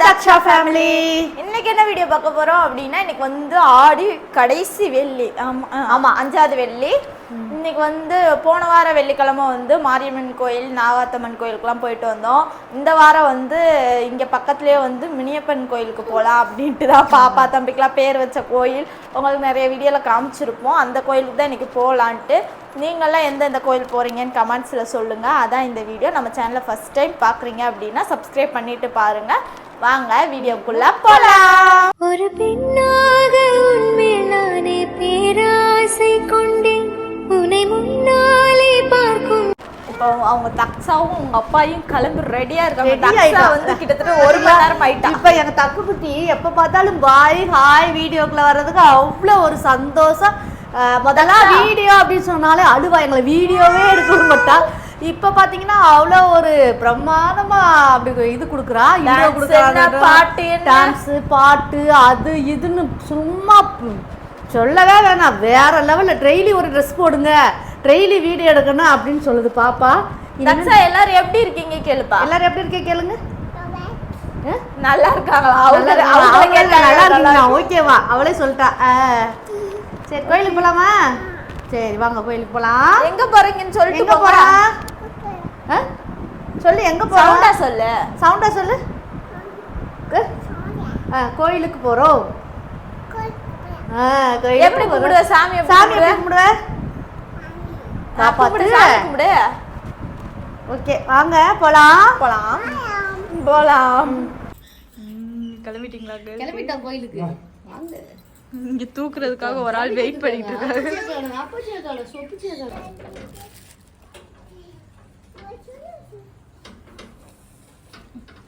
Daksha family இன்னைக்கு என்ன video பார்க்க போறோம் அப்படின்னா இன்னைக்கு வந்து ஆடி கடைசி வெள்ளி. ஆமா அஞ்சாவது வெள்ளி. இன்னைக்கு வந்து போன வாரம் வெள்ளிக்கிழமை வந்து மாரியம்மன் கோயில் நாகாத்தம்மன் கோயிலுக்குலாம் போயிட்டு வந்தோம். இந்த வாரம் வந்து இங்க பக்கத்துலயே வந்து மினியப்பன் கோயிலுக்கு போகலாம் அப்படின்ட்டு தான் பாப்பா தம்பிக்கெலாம் பேர் வச்ச கோயில். உங்களுக்கு நிறைய வீடியோவில் காமிச்சிருப்போம். அந்த கோயிலுக்கு தான் இன்னைக்கு போகலான்ட்டு நீங்கள்லாம் எந்தெந்த கோயில் போகிறீங்கன்னு கமெண்ட்ஸில் சொல்லுங்கள் அதான் இந்த வீடியோ நம்ம சேனலை ஃபஸ்ட் டைம் பார்க்குறீங்க அப்படின்னா சப்ஸ்கிரைப் பண்ணிட்டு பாருங்கள் வாங்க வீடியோக்குள்ளே போகலாம் ஒரு பெண்ணாக உன்மேல் நானே பேராசை கொண்டேன். உன்னை முன்னாலே பார்க்கும். இப்போ அவங்க தக்ஸாவும் உங்க அப்பாயும் கிளம்பி ரெடியா இருக்காங்க. Ready தக்ஸா. வந்து கிட்டத்தட்ட ஒரு மணி நேரம் ஆயிட்டா. இப்ப எங்க தக்கு குட்டி எப்ப பார்த்தாலும் பாய் ஹாய் வீடியோக்குள்ள வர்றதுக்கு அவ்வளோ ஒரு சந்தோஷம். அஹ் முதல்ல வீடியோ அப்படின்னு சொன்னாலே அழுவா. எங்களை வீடியோவே எடுக்க மாட்டா. இப்ப பாத்தீங்கன்னா அவ்வளோ ஒரு பிரமாதமா அப்படி இது கொடுக்குறா பாட்டு? டான்ஸ் பாட்டு அது இதுன்னு சும்மா சொல்லவே வேணாம். வேற லெவல்ல டெய்லி ஒரு ட்ரெஸ் போடுங்க. டெய்லி வீடியோ எடுக்கணும் அப்படின்னு சொல்லுது பாப்பா. எல்லாரும் எப்படி இருக்கீங்க கேளுப்பா. எல்லாரும் எப்படி இருக்கே கேளுங்க? நல்லா இருக்காங்களா? ஓகேவா. அவளே சொல்லிட்டா. சரி கோயிலுக்கு போலாமா? சரி வாங்க கோயிலுக்கு போலாம். எங்க போறீங்கன்னு சொல்லிட்டு ஆ? சொல்லு எங்க சவுண்டா போறோம் சொல்லு சவுண்டா சொல்லு ஆ, கோயிலுக்கு போறோம் ஆ, கோயிலுக்கு எப்படி. கும்பிடுவ சாமி சாமி எப்படி கும்பிடுவ? காப்பாத்து கும்பிடு ஓகே வாங்க போலாம் போலாம் போலாம் கிளம்பிட்டீங்களா கிளம்பிட்டோம் கோயிலுக்கு வாங்க இங்க தூக்குறதுக்காக ஒரு ஆள் வெயிட் பண்ணிட்டு இருக்காரு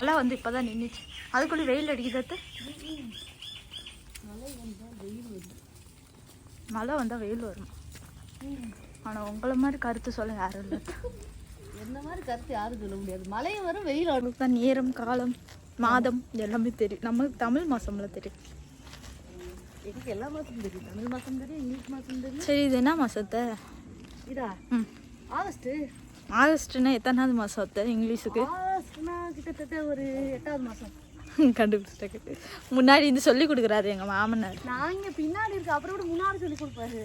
எல்லாம் வந்து இப்பதான் நின்றுச்சு அதுக்குள்ள வெயில் அடிக்குது மழை வந்தா வெயில் வரும். ஆனா உங்களை மாதிரி கருத்து சொல்ல யாரும் இல்லை என்ன மாதிரி கருத்து யாரும் சொல்ல முடியாது. மழையும் வரும் வெயில் வரும். நமக்கு தான் நேரம் காலம் மாதம் எல்லாமே தெரியும். நமக்கு தமிழ் மாசம்ல தெரியும். எனக்கு எல்லா மாசமும் தெரியும்? தமிழ் மாசம் தெரியும் இங்கிலீஷ் மாசம் தெரியும். சரி இது என்ன மாசத்தை இதா? ம். ஆகஸ்ட் ஆகஸ்ட்னா எத்தனாவது மாசத்தை இங்கிலீஷுக்கு? ஆகஸ்ட்னா கிட்டத்தட்ட ஒரு எட்டாவது மாசம். கண்டுபிடிச்சிட்டு முன்னாடி இது சொல்லி கொடுக்குறாரு எங்க மாமனார். நான் இங்க பின்னாடி இருக்க அப்புறம் முன்னாடி சொல்லி கொடுப்பாரு.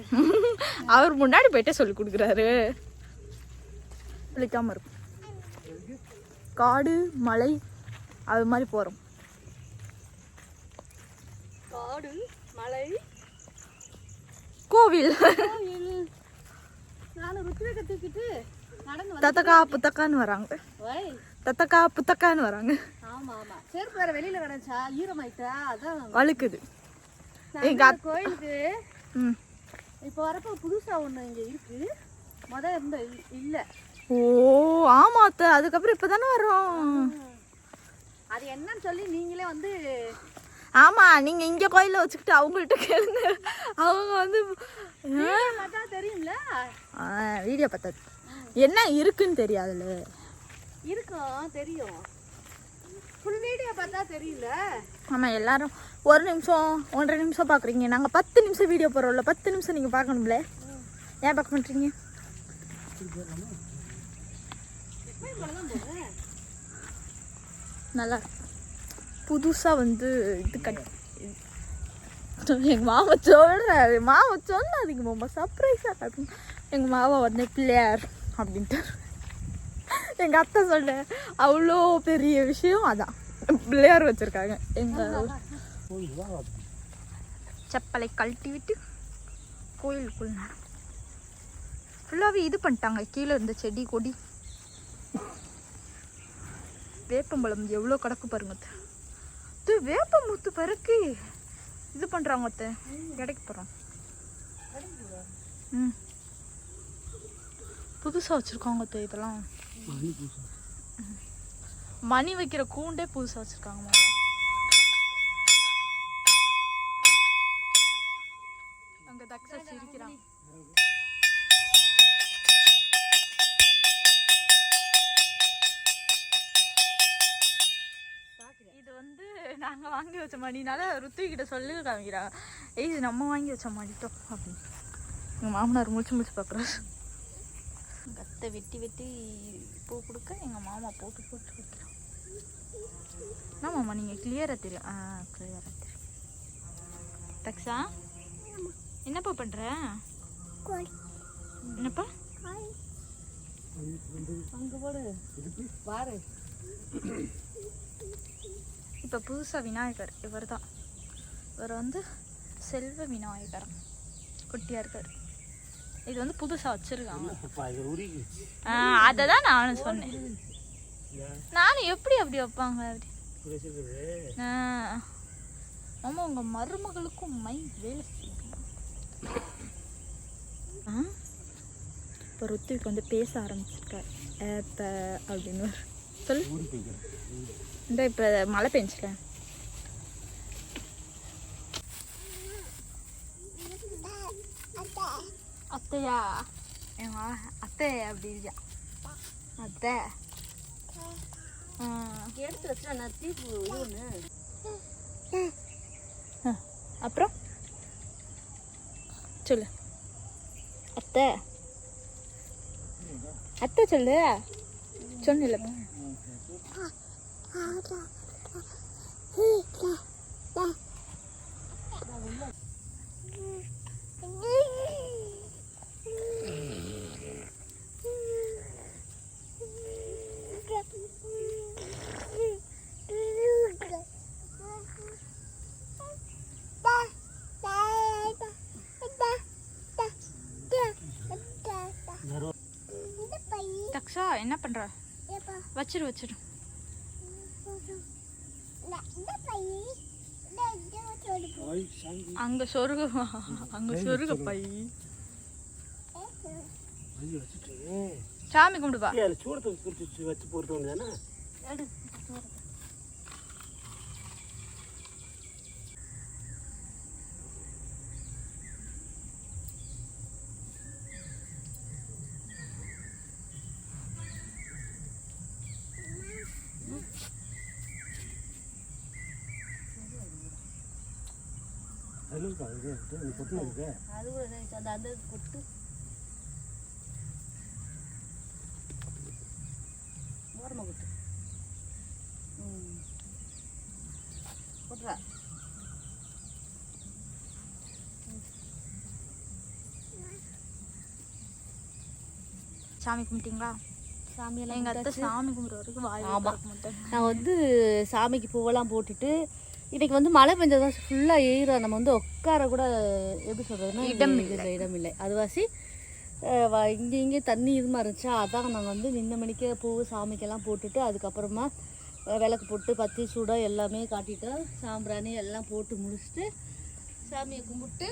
அவர் முன்னாடி போயிட்டே சொல்லி கொடுக்குறாரு. விழிக்காம இருக்கும் காடு மலை அது மாதிரி போறோம். காடு மலை. கோவில். நானும் ருத்விக தூக்கிட்டு தத்தக்கா புத்தக்கான்னு வராங்க. தத்தக்கா புத்தக்கான்னு வராங்க. செருப்பு வேற வெளியில கிடச்சா ஈரமாயிட்டா? அதான். வழுக்குது. எங்க கோயிலுக்கு இப்போ வரப்போ புதுசா ஒண்ணு இங்க இருக்கு. முத இருந்த இல்ல. ஓ ஆமா அத்தை. அதுக்கப்புறம் இப்பதானே வரோம் அது என்னன்னு சொல்லி நீங்களே வந்து ஆமா நீங்க இங்க கோயில வச்சுக்கிட்டு அவங்கள்ட்ட கேளுங்க. அவங்க வந்து தெரியும்ல? வீடியோ பார்த்தது என்ன இருக்குன்னு தெரியாதுல்ல. இருக்கும் தெரியும். ஃபுல் வீடியோ பார்த்தா தெரியல. ஆமா எல்லாரும் ஒரு நிமிஷம் ஒன்றரை நிமிஷம் பார்க்குறீங்க நாங்க பத்து நிமிஷம் வீடியோ போடுறோம்ல பத்து நிமிஷம் நீங்க பார்க்கணும்ல. ஏன் பார்க்க மாட்டீங்க? நல்லா இருக்கு. புதுசா வந்து இது கட் எங்க மாமா சொல்றாரு. மாமா சொல்லாதீங்க மாமா சர்ப்ரைஸா காட்டும் எங்க மாமா வந்து பிள்ளையார் அப்படின்ட்டு. எங்க அத்தை சொல்ல அவ்வளோ பெரிய விஷயம் அதான். பிள்ளையார் வச்சிருக்காங்க. எங்கள் செப்பலை கழட்டி விட்டு கோயிலுக்குள்ள ஃபுல்லாகவே இது பண்ணிட்டாங்க. கீழே இருந்த செடி கொடி. வேப்பம்பழம் எவ்வளோ கிடக்கு பாருங்க அத்தை. இது வேப்பமுத்து பிறகு இது பண்ணுறாங்க அத்தை. கிடைக்க போகிறோம் ம். புதுசாக வச்சுருக்காங்க இதெல்லாம். மணி வைக்கிற கூண்டே புதுசாக வச்சுருக்காங்க அங்கே தக்ஷா சிரிக்கிறாங்க இது வந்து நாங்கள் வாங்கி வச்ச மணினால ருத்வி கிட்ட சொல்லி காமிக்கிறாங்க ஏய் இது நம்ம வாங்கி வச்ச மணிட்டோம் அப்படின்னு. எங்கள் மாமனார் முடிச்சு முடிச்சு பார்க்குறாரு அத்தை வெட்டி வெட்டி பூ கொடுக்க எங்கள் மாமா போட்டு போட்டு வைக்கிறான் ஆமாம்மா நீங்கள் கிளியராக தெரியும் ஆ கிளியராக தெரியும் தக்ஷா என்னப்பா பண்ணுற என்னப்பா? அங்க போடு. பாரு இப்போ புதுசாக விநாயகர் இவர் தான் இவர் வந்து செல்வ விநாயகர். குட்டியாக இருக்கார். இது வந்து புதுசாக வச்சுருக்காங்க. அதை தான் நானும் சொன்னேன். நானும் எப்படி அப்படி வைப்பாங்க அப்படி. ஆமா உங்க மருமகளுக்கும் மை வேலை இப்போ ருத்விக் வந்து பேச ஆரம்பிச்சிருக்கார். ஏத்த அப்படின்னு சொல்லு. இந்த இப்போ மழை பெஞ்சில அத்தையா? எங்க அத்தை அப்படி இருக்கியா அத்தை. ஆ. எடுத்து வச்சா நான் தீப்பு அப்புறம்? சொல்லு. அத்தை. அத்தை சொல்லு. சொன்னில்ல தக்ஷா என்ன பண்ற? வச்சிரு வச்சிரு. அங்க சொருக அங்க சொருக பை. சாமி கும்பிடுவா சூடத்தை வச்சு பொட்டு இருக்கு சாமி கும்பிட்டீங்களா? சாமியெல்லாம் எங்க அத்தை சாமி கும்பிட்ற வரைக்கும் வாய் நான் வந்து சாமிக்கு பூவெல்லாம் போட்டுட்டு இன்னைக்கு வந்து மழை பெஞ்சதா ஃபுல்லாக ஈரம் நம்ம வந்து உட்கார கூட எப்படி சொல்றதுன்னா இடம் இடம் இடம் இல்லை. அதுவாசி இங்கே இங்கே தண்ணி இதுமா இருந்துச்சா அதான் நாங்கள் வந்து நின்ன மணிக்கே பூ சாமிக்கெல்லாம் போட்டுட்டு அதுக்கப்புறமா விளக்கு போட்டு பத்தி சூடம் எல்லாமே காட்டிட்டு சாம்பிராணி எல்லாம் போட்டு முடிச்சுட்டு சாமியை கும்பிட்டு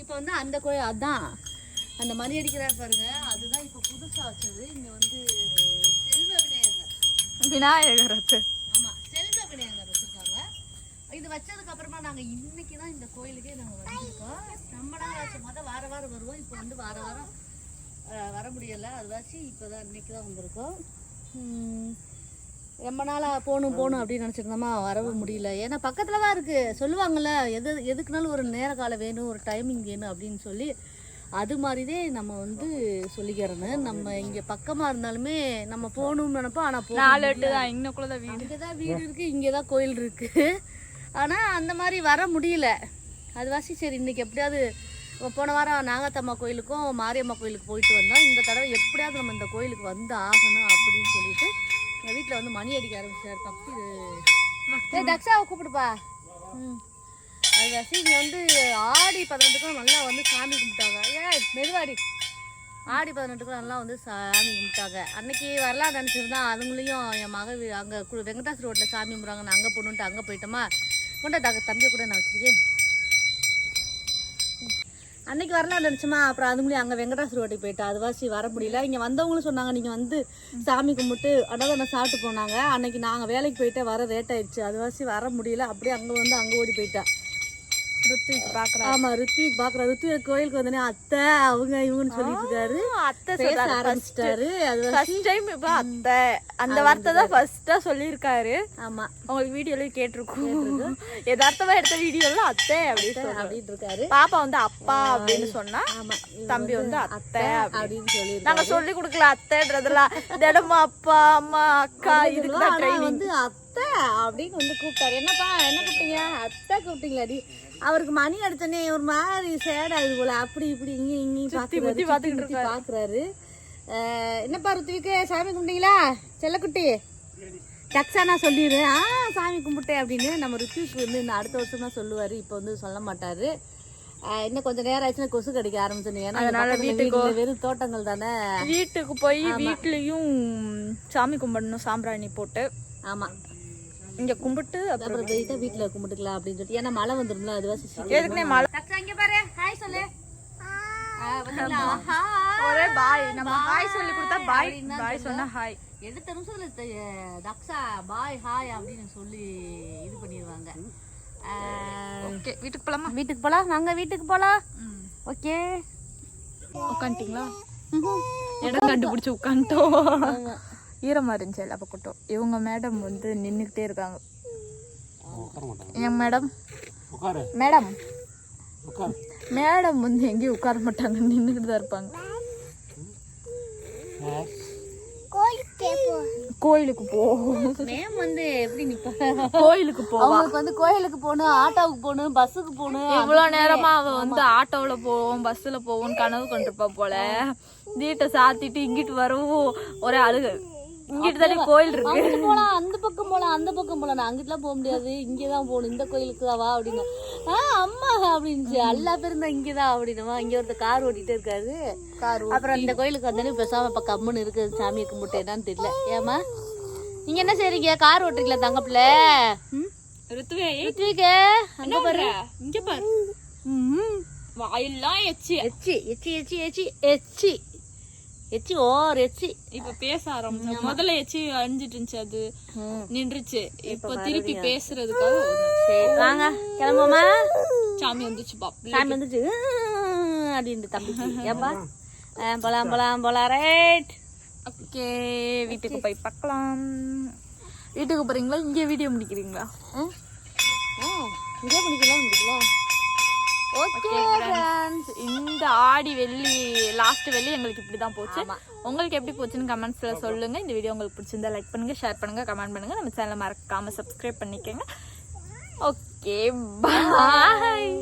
இப்போ வந்து அந்த கோயில் அதான். அந்த மணி அடிக்கிறார் பாருங்க அதுதான் இப்போ புதுசாக வச்சது. இங்கே வந்து செல்வ விநாயகர். விநாயகர் அத்தை ஆமா செல்வ விநாயகர் வச்சிருக்காங்க இது வச்சதுக்கு அப்புறமா நாங்க இன்னைக்கு தான் இந்த கோயிலுக்கே நாங்க வந்திருக்கோம். ரொம்ப நாள் ஆச்சு. மொதல் வார வாரம் வருவோம். இப்போ வந்து வார வாரம் வர முடியல. அதுவாச்சு இப்போதான் இன்னைக்கு தான் வந்திருக்கோம் ரொம்ப நாளா போகணும் போகணும் அப்படின்னு நினச்சிருந்தோமா? வரவும் முடியல. ஏன்னா பக்கத்துல தான் இருக்கு. சொல்லுவாங்கல்ல எது எதுக்குனாலும் ஒரு நேர காலம் வேணும் ஒரு டைமிங் வேணும் அப்படின்னு சொல்லி. அது மாதிரிதே நம்ம வந்து சொல்லிக்கிறோன்னு. நம்ம இங்க பக்கமா இருந்தாலுமே நம்ம போகணும்னு நினைப்போம். ஆனா போக நாலு எட்டு தான் இன்னக்குள்ள தான் வீடு. அங்கே தான் வீடு இருக்கு இங்கே தான் கோயில் இருக்கு. ஆனால் அந்த மாதிரி வர முடியல. அதுவாசி சரி இன்னைக்கு எப்படியாவது போன வாரம் நாகத்தம்மா கோயிலுக்கும் மாரியம்மா கோயிலுக்கு போயிட்டு வந்தோம். இந்த தடவை எப்படியாவது நம்ம இந்த கோயிலுக்கு வந்து ஆகணும் அப்படின்னு சொல்லிட்டு எங்கள் வீட்டில் வந்து மணி அடிக்க ஆரம்பிச்சார் தப்பி ஏய் தக்ஷாவை கூப்பிடுப்பா. ம். அதுவாசி இங்கே வந்து ஆடி பதினெட்டுக்கும் நல்லா வந்து சாமி கும்பிட்டாங்க. ஏன் மெதுவாடி. ஆடி பதினெட்டுக்கும் நல்லா வந்து சாமி கும்பிட்டாங்க. அன்னைக்கு வரலாம் நினச்சிருந்தா அதுங்களையும் என் மக அங்கே கு வெங்கடாஸ் ரோட்டில் சாமி கும்பிட்றாங்க நான் அங்கே போகணுன்ட்டு அங்கே போயிட்டோமா? கொண்டா தக தம்பியை கூட நான் வச்சிருக்கேன். அன்னைக்கு வரலாம் நினச்சோமா? அப்புறம் அது முடியும் அங்கே வெங்கடாஸ் ஓட்டி போயிட்டு. அதுவாசி வர முடியல. இங்கே வந்தவங்களும் சொன்னாங்க நீங்கள் வந்து சாமி கும்பிட்டு அன்னதானம் சாப்பிட்டு போனாங்க. அன்னைக்கு நாங்கள் வேலைக்கு போயிட்டு வர லேட் ஆயிடுச்சு. அதுவாசி வர முடியல. அப்படியே அங்கே வந்து அங்கே ஓடி போயிட்டா. ருத்விக் பாக்குறா ஆமா ருத்விக் பாக்குற ருத்விக் கோயிலுக்கு வந்தோடனே அத்தை அவங்க இவங்கன்னு சொல்லிட்டு இருக்காரு அத்தை பேச ஆரம்பிச்சிட்டாரு. அது ஃபர்ஸ்ட் டைம் இப்போ அத்தை. அந்த வார்த்தை தான் ஃபர்ஸ்டா சொல்லியிருக்காரு. ஆமா. உங்களுக்கு வீடியோலயும் கேட்டிருக்கோம். யதார்த்தமா எடுத்த வீடியோல அத்தை அப்படின்னு சொல்றாரு. அப்படின்னு இருக்காரு பாப்பா வந்து அப்பா அப்படின்னு சொன்னா ஆமா. தம்பி வந்து அத்தை அப்படி அப்படின்னு. சொல்லி நாங்க சொல்லி கொடுக்கல அத்தைன்றதெல்லாம். தினமும் அப்பா அம்மா அக்கா இதுக்கு தான் ட்ரைனிங் அத்தை அப்படின்னு வந்து கூப்பிட்டாரு. என்னப்பா என்ன கூப்பிட்டீங்க? அத்தை கூப்பிட்டீங்களாடி. அவருக்கு மணி அடிச்சோடனே ஒரு மாதிரி சேட் ஆகுது போல. அப்படி இப்படி இங்க இங்கேயும் பாத்துறாரு பாத்துக்கிட்டு பாக்குறாரு. அஹ், என்னப்பா ருத்விக்கு சாமி கும்பிட்டீங்களா? செல்லக்குட்டி டக்ஸானா சொல்லிடு ஆ சாமி கும்பிட்டேன் அப்படின்னு நம்ம ருத்விக்கு வந்து இன்னும் அடுத்த வருஷம் தான் சொல்லுவாரு. இப்போ வந்து சொல்ல மாட்டாரு. இன்னும் கொஞ்சம் நேரம் ஆச்சுன்னா கொசு கடிக்க ஆரம்பிச்சிடும் ஏன்னா அதனால வீட்டுக்கு வெறும் தோட்டங்கள் தானே. வீட்டுக்கு போய் வீட்லயும் சாமி கும்பிடணும் சாம்பிராணி போட்டு. ஆமா. இங்க கும்பிட்டு அப்புறம் அப்புறம் போயிட்டா வீட்டுல கும்பிட்டுக்கலாம் அப்படின்னு சொல்லிட்டு. ஏன்னா மழை வந்துரும்ல அதுவா சிசி எதுக்குனே மழை? அங்க பாரு. ஹாய் சொல்லு. ஒரே பாய். நம்ம ஹாய் சொல்லி கொடுத்தா பாய் பாய் சொன்னா. ஹாய் எடுத்த நிமிஷத்துல தக்ஷா பாய் ஹாய் அப்படின்னு சொல்லி இது பண்ணிடுவாங்க. ஓகே வீட்டுக்கு போலாமா? வீட்டுக்கு போலாம். வாங்க வீட்டுக்கு போலாம். ஓகே. உட்காந்துட்டீங்களா இடம் கண்டுபிடிச்சு உட்காந்துட்டோம் ஈரமா இருந்துச்சு எல்லா பக்கட்டும். இவங்க மேடம் வந்து நின்றுக்கிட்டே இருக்காங்க. என் மேடம் மேடம் மேடம் வந்து எங்கேயும் உட்கார மாட்டாங்க நின்றுக்கிட்டு தான் இருப்பாங்க. கோயிலுக்கு போ. மேம் வந்து எப்படி நிப்பா? கோயிலுக்கு போ அவங்களுக்கு வந்து கோயிலுக்கு போகணும் ஆட்டோவுக்கு போகணும் பஸ்ஸுக்கு போகணும் இவ்வளவு நேரமா அவ வந்து ஆட்டோல போவோம் பஸ்ல போவோம் கனவு கொண்டிருப்பா போல. வீட்டை சாத்திட்டு இங்கிட்டு வரவும். ஒரே அழுகு. இங்கிட்டு தானே கோயில் இருக்கு. அங்கிட்டு போலாம் அந்த பக்கம் போலாம் அந்த பக்கம் போலாம். நான் அங்கிட்டுலாம் போக முடியாது. இங்கதான் போகணும். இந்த கோயிலுக்கு தான் வா அப்படின்னு. ஆ அம்மா அப்படின்ச்சு எல்லா பேரும் தான் இங்கதான் அப்படின்னுவா இங்க ஒருத்தர் கார் ஓட்டிட்டு இருக்காரு. கார் அப்புறம் இந்த கோயிலுக்கு வந்தோடனே பேசாம இப்ப கம்முன்னு இருக்குது சாமியை கும்பிட்டேனான்னு தெரியல. ஏமா நீங்க என்ன செய்றீங்க? கார் ஓட்டுறீங்களா தங்க பிள்ளை ருத்துவே ருத்விகே அங்க பாரு. இங்க பாரு. வாயெல்லாம் எச்சி. எச்சி எச்சி எச்சி எச்சி எச்சி. எச்சி ஓர் எச்சி. இப்ப பேச ஆரம்பிச்சா முதல்ல எச்சி அழிஞ்சிட்டு இருந்துச்சு அது நின்றுச்சு. இப்ப திருப்பி பேசுறதுக்காக வாங்க கிளம்புமா சாமி வந்துச்சு பாப் சாமி வந்துச்சு. உம் அப்படின்ட்டு தம்பிக்கு. ஏப்பா ஆ, போலாம் போலாம் போலாம். ரைட் ஓகே வீட்டுக்கு போய் பார்க்கலாம். வீட்டுக்கு போறீங்களா? இங்கே வீடியோ முடிக்கிறீங்களா? இதே பண்ணிக்கலாம் முடிக்கலாம். ஓகே ஃப்ரெண்ட்ஸ் இந்த ஆடி வெள்ளி லாஸ்ட் வெள்ளி எங்களுக்கு இப்படி தான் போச்சு உங்களுக்கு எப்படி போச்சுன்னு கமெண்ட்ஸ்ல சொல்லுங்க. இந்த வீடியோ உங்களுக்கு பிடிச்சிருந்தா லைக் பண்ணுங்க ஷேர் பண்ணுங்க கமெண்ட் பண்ணுங்க. நம்ம சேனலை மறக்காம சப்ஸ்கிரைப் பண்ணிக்கோங்க. Okay bye